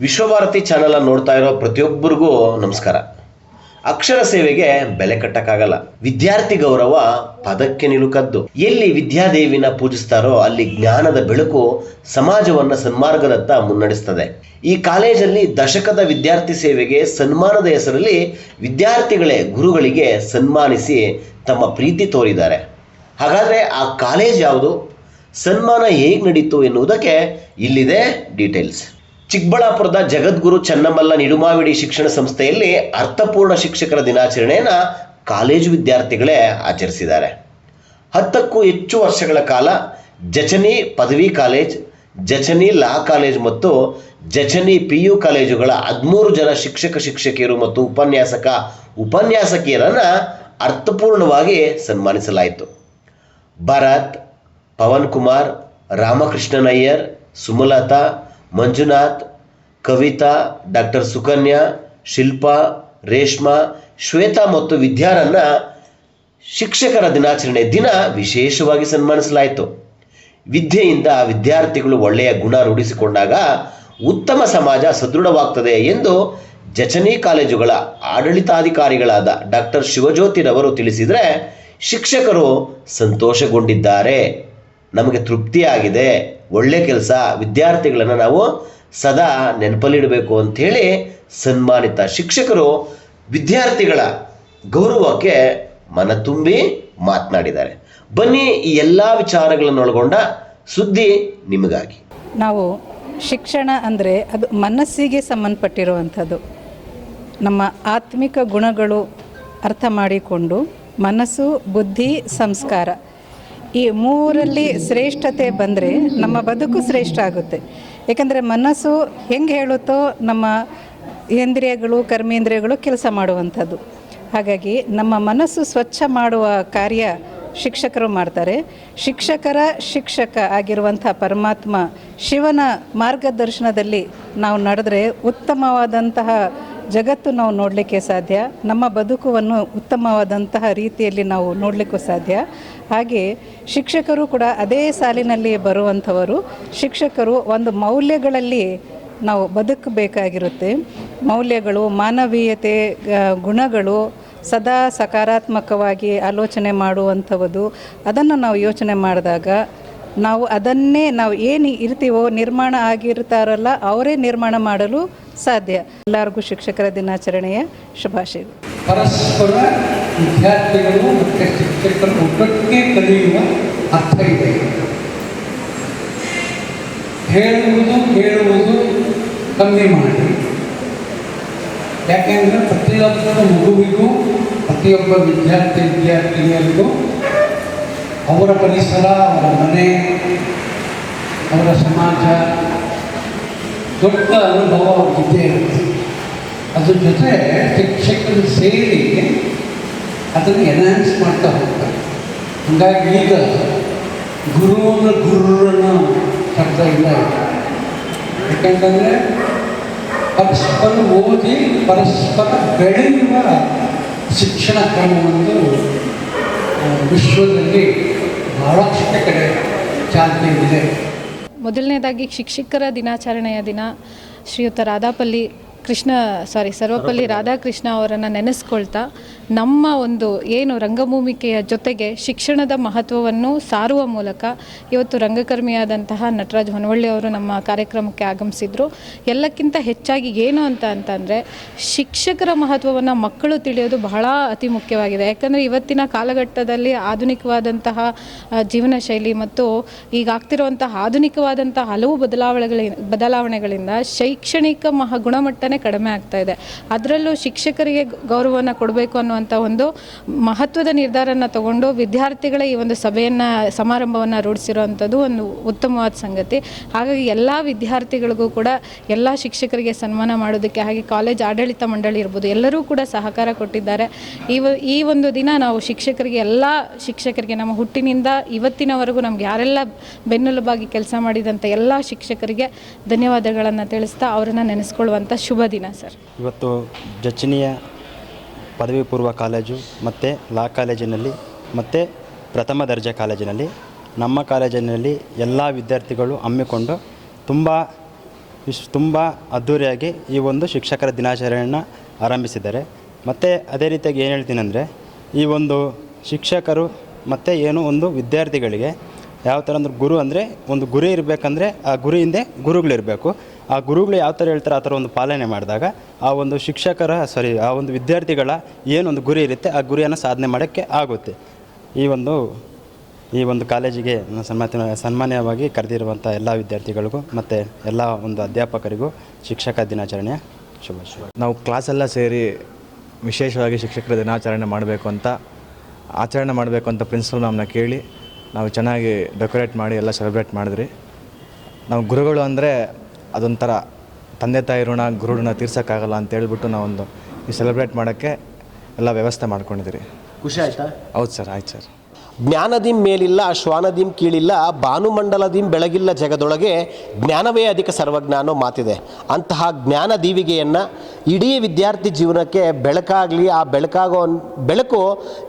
Vishwabharati channel ಅನ್ನು ನೋಡ್ತಾ ಇರೋ ಪ್ರತಿಯೊಬ್ಬರಿಗೂ ನಮಸ್ಕಾರ. ಅಕ್ಷರ ಸೇವೆಗೆ ಬೆಲೆ ಕಟ್ಟಕ್ಕಾಗಲ್ಲ. ವಿದ್ಯಾರ್ಥಿ ಗೌರವ ಪದಕ್ಕೆ ನಿಲುಕದ್ದು. ಎಲ್ಲಿ ವಿದ್ಯಾದೇವಿನ ಪೂಜಿಸ್ತಾರೋ ಅಲ್ಲಿ ಜ್ಞಾನದ ಬೆಳಕು ಸಮಾಜವನ್ನ ಸನ್ಮಾರ್ಗದತ್ತ ಮುನ್ನಡೆಸ್ತದೆ. ಈ ಕಾಲೇಜಲ್ಲಿ ದಶಕದ ವಿದ್ಯಾರ್ಥಿ ಸೇವೆಗೆ ಸನ್ಮಾನದ ಹೆಸರಲ್ಲಿ ವಿದ್ಯಾರ್ಥಿಗಳೇ ಗುರುಗಳಿಗೆ ಸನ್ಮಾನಿಸಿ ತಮ್ಮ ಪ್ರೀತಿ ತೋರಿದ್ದಾರೆ. ಹಾಗಾದ್ರೆ ಆ ಕಾಲೇಜ್ ಯಾವುದು? ಸನ್ಮಾನ ಹೇಗೆ ನಡೀತು ಎನ್ನುವುದಕ್ಕೆ ಇಲ್ಲಿದೆ ಡೀಟೇಲ್ಸ್. ಚಿಕ್ಕಬಳ್ಳಾಪುರದ ಜಗದ್ಗುರು ಚನ್ನಮಲ್ಲ ನಿಡುಮಾವಿಡಿ ಶಿಕ್ಷಣ ಸಂಸ್ಥೆಯಲ್ಲಿ ಅರ್ಥಪೂರ್ಣ ಶಿಕ್ಷಕರ ದಿನಾಚರಣೆಯನ್ನು ಕಾಲೇಜು ವಿದ್ಯಾರ್ಥಿಗಳೇ ಆಚರಿಸಿದ್ದಾರೆ. ಹತ್ತಕ್ಕೂ ಹೆಚ್ಚು ವರ್ಷಗಳ ಕಾಲ ಜಚನಿ ಪದವಿ ಕಾಲೇಜ್, ಜಚನಿ ಲಾ ಕಾಲೇಜ್ ಮತ್ತು ಜಚನಿ ಪಿ ಯು ಕಾಲೇಜುಗಳ ಹದಿಮೂರು ಜನ ಶಿಕ್ಷಕ ಶಿಕ್ಷಕಿಯರು ಮತ್ತು ಉಪನ್ಯಾಸಕ ಉಪನ್ಯಾಸಕಿಯರನ್ನ ಅರ್ಥಪೂರ್ಣವಾಗಿ ಸನ್ಮಾನಿಸಲಾಯಿತು. ಭರತ್, ಪವನ್ ಕುಮಾರ್, ರಾಮಕೃಷ್ಣನಯ್ಯರ್, ಸುಮಲತಾ ಮಂಜುನಾಥ್, ಕವಿತಾ, ಡಾಕ್ಟರ್ ಸುಕನ್ಯಾ, ಶಿಲ್ಪಾ, ರೇಷ್ಮಾ, ಶ್ವೇತಾ ಮತ್ತು ವಿದ್ಯಾರನ್ನ ಶಿಕ್ಷಕರ ದಿನಾಚರಣೆ ದಿನ ವಿಶೇಷವಾಗಿ ಸನ್ಮಾನಿಸಲಾಯಿತು. ವಿದ್ಯೆಯಿಂದ ವಿದ್ಯಾರ್ಥಿಗಳು ಒಳ್ಳೆಯ ಗುಣ ರೂಢಿಸಿಕೊಂಡಾಗ ಉತ್ತಮ ಸಮಾಜ ಸದೃಢವಾಗ್ತದೆ ಎಂದು ಜಚನಿ ಕಾಲೇಜುಗಳ ಆಡಳಿತಾಧಿಕಾರಿಗಳಾದ ಡಾಕ್ಟರ್ ಶಿವಜ್ಯೋತಿರವರು ತಿಳಿಸಿದರೆ ಶಿಕ್ಷಕರು ಸಂತೋಷಗೊಂಡಿದ್ದಾರೆ. ನಮಗೆ ತೃಪ್ತಿಯಾಗಿದೆ. ಒಳ್ಳೆ ಕೆಲಸ, ವಿದ್ಯಾರ್ಥಿಗಳನ್ನು ನಾವು ಸದಾ ನೆನಪಲ್ಲಿಡಬೇಕು ಅಂಥೇಳಿ ಸನ್ಮಾನಿತ ಶಿಕ್ಷಕರು ವಿದ್ಯಾರ್ಥಿಗಳ ಗೌರವಕ್ಕೆ ಮನ ತುಂಬಿ ಮಾತನಾಡಿದ್ದಾರೆ. ಬನ್ನಿ ಈ ಎಲ್ಲ ವಿಚಾರಗಳನ್ನು ಒಳಗೊಂಡ ಸುದ್ದಿ ನಿಮಗಾಗಿ. ನಾವು ಶಿಕ್ಷಣ ಅಂದರೆ ಅದು ಮನಸ್ಸಿಗೆ ಸಂಬಂಧಪಟ್ಟಿರುವಂಥದ್ದು. ನಮ್ಮ ಆತ್ಮಿಕ ಗುಣಗಳು ಅರ್ಥ ಮಾಡಿಕೊಂಡು ಮನಸ್ಸು, ಬುದ್ಧಿ, ಸಂಸ್ಕಾರ ಈ ಮೂರಲ್ಲಿ ಶ್ರೇಷ್ಠತೆ ಬಂದರೆ ನಮ್ಮ ಬದುಕು ಶ್ರೇಷ್ಠ ಆಗುತ್ತೆ. ಏಕೆಂದರೆ ಮನಸ್ಸು ಹೆಂಗೆ ಹೇಳುತ್ತೋ ನಮ್ಮ ಇಂದ್ರಿಯಗಳು, ಕರ್ಮೇಂದ್ರಿಯಗಳು ಕೆಲಸ ಮಾಡುವಂಥದ್ದು. ಹಾಗಾಗಿ ನಮ್ಮ ಮನಸ್ಸು ಸ್ವಚ್ಛ ಮಾಡುವ ಕಾರ್ಯ ಶಿಕ್ಷಕರು ಮಾಡ್ತಾರೆ. ಶಿಕ್ಷಕರ ಶಿಕ್ಷಕ ಆಗಿರುವಂಥ ಪರಮಾತ್ಮ ಶಿವನ ಮಾರ್ಗದರ್ಶನದಲ್ಲಿ ನಾವು ನಡೆದ್ರೆ ಉತ್ತಮವಾದಂತಹ ಜಗತ್ತು ನಾವು ನೋಡಲಿಕ್ಕೆ ಸಾಧ್ಯ, ನಮ್ಮ ಬದುಕುವನ್ನು ಉತ್ತಮವಾದಂತಹ ರೀತಿಯಲ್ಲಿ ನಾವು ನೋಡಲಿಕ್ಕೂ ಸಾಧ್ಯ. ಹಾಗೆ ಶಿಕ್ಷಕರು ಕೂಡ ಅದೇ ಸಾಲಿನಲ್ಲಿ ಬರುವಂಥವರು. ಶಿಕ್ಷಕರು ಒಂದು ಮೌಲ್ಯಗಳಲ್ಲಿ ನಾವು ಬದುಕಬೇಕಾಗಿರುತ್ತೆ. ಮೌಲ್ಯಗಳು, ಮಾನವೀಯತೆ ಗುಣಗಳು ಸದಾ ಸಕಾರಾತ್ಮಕವಾಗಿ ಆಲೋಚನೆ ಮಾಡುವಂಥವುದು. ಅದನ್ನು ನಾವು ಯೋಚನೆ ಮಾಡಿದಾಗ ನಾವು ಅದನ್ನೇ ನಾವು ಏನು ಇರ್ತೀವೋ ನಿರ್ಮಾಣ ಆಗಿರ್ತಾರಲ್ಲ, ಅವರೇ ನಿರ್ಮಾಣ ಮಾಡಲು ಸಾಧ್ಯ. ಎಲ್ಲರಿಗೂ ಶಿಕ್ಷಕರ ದಿನಾಚರಣೆಯ ಶುಭಾಶಯಗಳು. ಪರಸ್ಪರ ವಿದ್ಯಾರ್ಥಿಗಳು ಮತ್ತು ಶಿಕ್ಷಕರು ಒಬ್ಬಕ್ಕೆ ಕಲಿಯುವ ಅರ್ಥ ಇದೆ. ಹೇಳುವುದು, ಕೇಳುವುದು ಕಮ್ಮಿ ಮಾಡಿ. ಯಾಕೆಂದರೆ ಪ್ರತಿಯೊಬ್ಬ ಮಗುವಿಗೂ, ಪ್ರತಿಯೊಬ್ಬ ವಿದ್ಯಾರ್ಥಿ, ವಿದ್ಯಾರ್ಥಿನಿಯರಿಗೂ ಅವರ ಪರಿಸರ, ಅವರ ಮನೆ, ಅವರ ಸಮಾಜ, ದೊಡ್ಡ ಅನುಭವ ಅವ್ರಿಗಿದ್ದೇ ಇರುತ್ತೆ ಅದ್ರ ಜೊತೆ ಶಿಕ್ಷಕರು ಸೇರಿ ಅದನ್ನು ಎನ್ಹಾನ್ಸ್ ಮಾಡ್ತಾ ಹೋಗ್ತಾರೆ. ಹಾಗಾಗಿ ಈಗ ಗುರುವಿನ ಗುರುರನ್ನು ಶಬ್ದ ಇಲ್ಲ ಯಾಕಂತಂದರೆ ಪರಸ್ಪರ ಓದಿ, ಪರಸ್ಪರ ಬೆಳೆಯುವ ಶಿಕ್ಷಣ ಕ್ರಮವೊಂದು ವಿಶ್ವದಲ್ಲಿ ಮೊದಲನೇದಾಗಿ ಶಿಕ್ಷಕರ ದಿನಾಚರಣೆಯ ದಿನ ಶ್ರೀಯುತ ರಾಧಾಪಲ್ಲಿ ಕೃಷ್ಣ ಸಾರಿ ಸರ್ವಪಲ್ಲಿ ರಾಧಾಕೃಷ್ಣ ಅವರನ್ನು ನೆನೆಸ್ಕೊಳ್ತಾ ನಮ್ಮ ಒಂದು ಏನು ರಂಗಭೂಮಿಕೆಯ ಜೊತೆಗೆ ಶಿಕ್ಷಣದ ಮಹತ್ವವನ್ನು ಸಾರುವ ಮೂಲಕ ಇವತ್ತು ರಂಗಕರ್ಮಿಯಾದಂತಹ ನಟರಾಜ್ ಹೊನವಳ್ಳಿ ಅವರು ನಮ್ಮ ಕಾರ್ಯಕ್ರಮಕ್ಕೆ ಆಗಮಿಸಿದ್ರು. ಎಲ್ಲಕ್ಕಿಂತ ಹೆಚ್ಚಾಗಿ ಏನು ಅಂತ ಅಂತಂದರೆ ಶಿಕ್ಷಕರ ಮಹತ್ವವನ್ನು ಮಕ್ಕಳು ತಿಳಿಯೋದು ಬಹಳ ಅತಿ ಮುಖ್ಯವಾಗಿದೆ. ಯಾಕಂದರೆ ಇವತ್ತಿನ ಕಾಲಘಟ್ಟದಲ್ಲಿ ಆಧುನಿಕವಾದಂತಹ ಜೀವನ ಶೈಲಿ ಮತ್ತು ಈಗ ಆಗ್ತಿರುವಂತಹ ಆಧುನಿಕವಾದಂತಹ ಹಲವು ಬದಲಾವಣೆಗಳ ಬದಲಾವಣೆಗಳಿಂದ ಶೈಕ್ಷಣಿಕ ಮಹ ಗುಣಮಟ್ಟನೇ ಕಡಿಮೆ ಆಗ್ತಾ ಇದೆ. ಅದರಲ್ಲೂ ಶಿಕ್ಷಕರಿಗೆ ಗೌರವವನ್ನು ಕೊಡಬೇಕು ಅನ್ನುವಂಥ ಒಂದು ಮಹತ್ವದ ನಿರ್ಧಾರನ ತಗೊಂಡು ವಿದ್ಯಾರ್ಥಿಗಳ ಈ ಒಂದು ಸಭೆಯನ್ನು, ಸಮಾರಂಭವನ್ನು ರೂಢಿಸಿರುವಂಥದ್ದು ಒಂದು ಉತ್ತಮವಾದ ಸಂಗತಿ. ಹಾಗಾಗಿ ಎಲ್ಲ ವಿದ್ಯಾರ್ಥಿಗಳಿಗೂ ಕೂಡ ಎಲ್ಲ ಶಿಕ್ಷಕರಿಗೆ ಸನ್ಮಾನ ಮಾಡೋದಕ್ಕೆ, ಹಾಗೆ ಕಾಲೇಜ್ ಆಡಳಿತ ಮಂಡಳಿ ಇರ್ಬೋದು, ಎಲ್ಲರೂ ಕೂಡ ಸಹಕಾರ ಕೊಟ್ಟಿದ್ದಾರೆ. ಈ ಈ ಒಂದು ದಿನ ನಾವು ಶಿಕ್ಷಕರಿಗೆ, ಎಲ್ಲ ಶಿಕ್ಷಕರಿಗೆ, ನಮ್ಮ ಹುಟ್ಟಿನಿಂದ ಇವತ್ತಿನವರೆಗೂ ನಮ್ಗೆ ಯಾರೆಲ್ಲ ಬೆನ್ನೆಲುಬಾಗಿ ಕೆಲಸ ಮಾಡಿದಂಥ ಎಲ್ಲ ಶಿಕ್ಷಕರಿಗೆ ಧನ್ಯವಾದಗಳನ್ನು ತಿಳಿಸ್ತಾ ಅವರನ್ನು ನೆನೆಸ್ಕೊಳ್ಳುವಂಥ ಶುಭ ದಿನ, ಸರ್. ಇವತ್ತು ಜಚ್ಚಿನಿಯ ಪದವಿ ಪೂರ್ವ ಕಾಲೇಜು, ಮತ್ತು ಲಾ ಕಾಲೇಜಿನಲ್ಲಿ, ಮತ್ತು ಪ್ರಥಮ ದರ್ಜೆ ಕಾಲೇಜಿನಲ್ಲಿ. ನಮ್ಮ ಕಾಲೇಜಿನಲ್ಲಿ ಎಲ್ಲ ವಿದ್ಯಾರ್ಥಿಗಳು ಹಮ್ಮಿಕೊಂಡು ತುಂಬ ವಿಶ್, ತುಂಬ ಅದ್ಧೂರಿಯಾಗಿ ಈ ಒಂದು ಶಿಕ್ಷಕರ ದಿನಾಚರಣೆಯನ್ನು ಆರಂಭಿಸಿದ್ದಾರೆ. ಮತ್ತು ಅದೇ ರೀತಿಯಾಗಿ ಏನು ಹೇಳ್ತೀನಿ ಅಂದರೆ ಈ ಒಂದು ಶಿಕ್ಷಕರು ಮತ್ತು ಏನು ಒಂದು ವಿದ್ಯಾರ್ಥಿಗಳಿಗೆ ಯಾವ ಥರ ಅಂದ್ರೆ ಗುರು ಅಂದರೆ ಒಂದು ಗುರಿ ಇರಬೇಕಂದ್ರೆ ಆ ಗುರಿ ಹಿಂದೆ ಗುರುಗಳಿರಬೇಕು. ಆ ಗುರುಗಳು ಯಾವ ಥರ ಹೇಳ್ತಾರೆ ಆ ಥರ ಒಂದು ಪಾಲನೆ ಮಾಡಿದಾಗ ಆ ಒಂದು ಶಿಕ್ಷಕರ ಸಾರಿ ಆ ಒಂದು ವಿದ್ಯಾರ್ಥಿಗಳ ಏನೊಂದು ಗುರಿ ಇರುತ್ತೆ ಆ ಗುರಿಯನ್ನು ಸಾಧನೆ ಮಾಡೋಕ್ಕೆ ಆಗುತ್ತೆ. ಈ ಒಂದು ಈ ಒಂದು ಕಾಲೇಜಿಗೆ ಸನ್ಮಾನ ಸನ್ಮಾನ್ಯವಾಗಿ ಕರೆದಿರುವಂಥ ಎಲ್ಲ ವಿದ್ಯಾರ್ಥಿಗಳಿಗೂ ಮತ್ತು ಎಲ್ಲ ಒಂದು ಅಧ್ಯಾಪಕರಿಗೂ ಶಿಕ್ಷಕ ದಿನಾಚರಣೆಯ ಶುಭ ಶುಭ ನಾವು ಕ್ಲಾಸೆಲ್ಲ ಸೇರಿ ವಿಶೇಷವಾಗಿ ಶಿಕ್ಷಕರ ದಿನಾಚರಣೆ ಮಾಡಬೇಕು ಅಂತ, ಆಚರಣೆ ಮಾಡಬೇಕು ಅಂತ ಪ್ರಿನ್ಸಿಪಲ್ ಮ್ಯಾಮ್ನ ಕೇಳಿ ನಾವು ಚೆನ್ನಾಗಿ ಡೆಕೋರೇಟ್ ಮಾಡಿ ಎಲ್ಲ ಸೆಲೆಬ್ರೇಟ್ ಮಾಡಿದ್ರಿ. ನಾವು ಗುರುಗಳು ಅಂದರೆ ಅದೊಂಥರ ತಂದೆ ತಾಯಿ ಋಣ ಗುರು ಋಣ ತೀರ್ಸೋಕ್ಕಾಗಲ್ಲ ಅಂತ ಹೇಳ್ಬಿಟ್ಟು ನಾವೊಂದು ಈ ಸೆಲೆಬ್ರೇಟ್ ಮಾಡೋಕ್ಕೆ ಎಲ್ಲ ವ್ಯವಸ್ಥೆ ಮಾಡ್ಕೊಂಡಿದ್ದೀರಿ. ಖುಷಿ ಆಯ್ತಾ? ಹೌದು ಸರ್ ಆಯ್ತು ಸರ್. ಜ್ಞಾನದಿಂ ಮೇಲಿಲ್ಲ ಶ್ವಾನದಿಂ ಕೀಳಿಲ್ಲ ಭಾನುಮಂಡಲದಿಂ ಬೆಳಗಿಲ್ಲ ಜಗದೊಳಗೆ ಜ್ಞಾನವೇ ಅಧಿಕ ಸರ್ವಜ್ಞಾನೋ ಮಾತಿದೆ. ಅಂತಹ ಜ್ಞಾನ ದೀವಿಗೆಯನ್ನು ಇಡೀ ವಿದ್ಯಾರ್ಥಿ ಜೀವನಕ್ಕೆ ಬೆಳಕಾಗಲಿ ಆ ಬೆಳಕಾಗೋ ಬೆಳಕು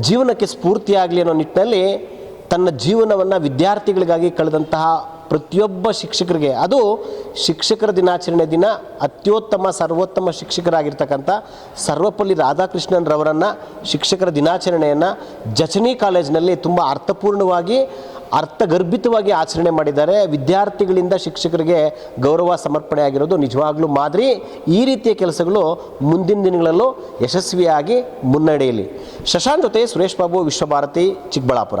ಜೀವನಕ್ಕೆ ಸ್ಫೂರ್ತಿಯಾಗಲಿ ಅನ್ನೋ ನಿಟ್ಟಿನಲ್ಲಿ ತನ್ನ ಜೀವನವನ್ನು ವಿದ್ಯಾರ್ಥಿಗಳಿಗಾಗಿ ಕಳೆದಂತಹ ಪ್ರತಿಯೊಬ್ಬ ಶಿಕ್ಷಕರಿಗೆ, ಅದು ಶಿಕ್ಷಕರ ದಿನಾಚರಣೆ ದಿನ, ಅತ್ಯುತ್ತಮ ಸರ್ವೋತ್ತಮ ಶಿಕ್ಷಕರಾಗಿರ್ತಕ್ಕಂಥ ಸರ್ವಪಲ್ಲಿ ರಾಧಾಕೃಷ್ಣನ್ ರವರನ್ನು ಶಿಕ್ಷಕರ ದಿನಾಚರಣೆಯನ್ನು ಜಚನಿ ಕಾಲೇಜಿನಲ್ಲಿ ತುಂಬ ಅರ್ಥಪೂರ್ಣವಾಗಿ, ಅರ್ಥಗರ್ಭಿತವಾಗಿ ಆಚರಣೆ ಮಾಡಿದ್ದಾರೆ. ವಿದ್ಯಾರ್ಥಿಗಳಿಂದ ಶಿಕ್ಷಕರಿಗೆ ಗೌರವ ಸಮರ್ಪಣೆ ಆಗಿರೋದು ನಿಜವಾಗ್ಲೂ ಮಾದರಿ. ಈ ರೀತಿಯ ಕೆಲಸಗಳು ಮುಂದಿನ ದಿನಗಳಲ್ಲೂ ಯಶಸ್ವಿಯಾಗಿ ಮುನ್ನಡೆಯಲಿ. ಶಶಾಂಕ್ ಜೊತೆ ಸುರೇಶ್ ಬಾಬು ವಿಶ್ವಭಾರತಿ ಚಿಕ್ಕಬಳ್ಳಾಪುರ.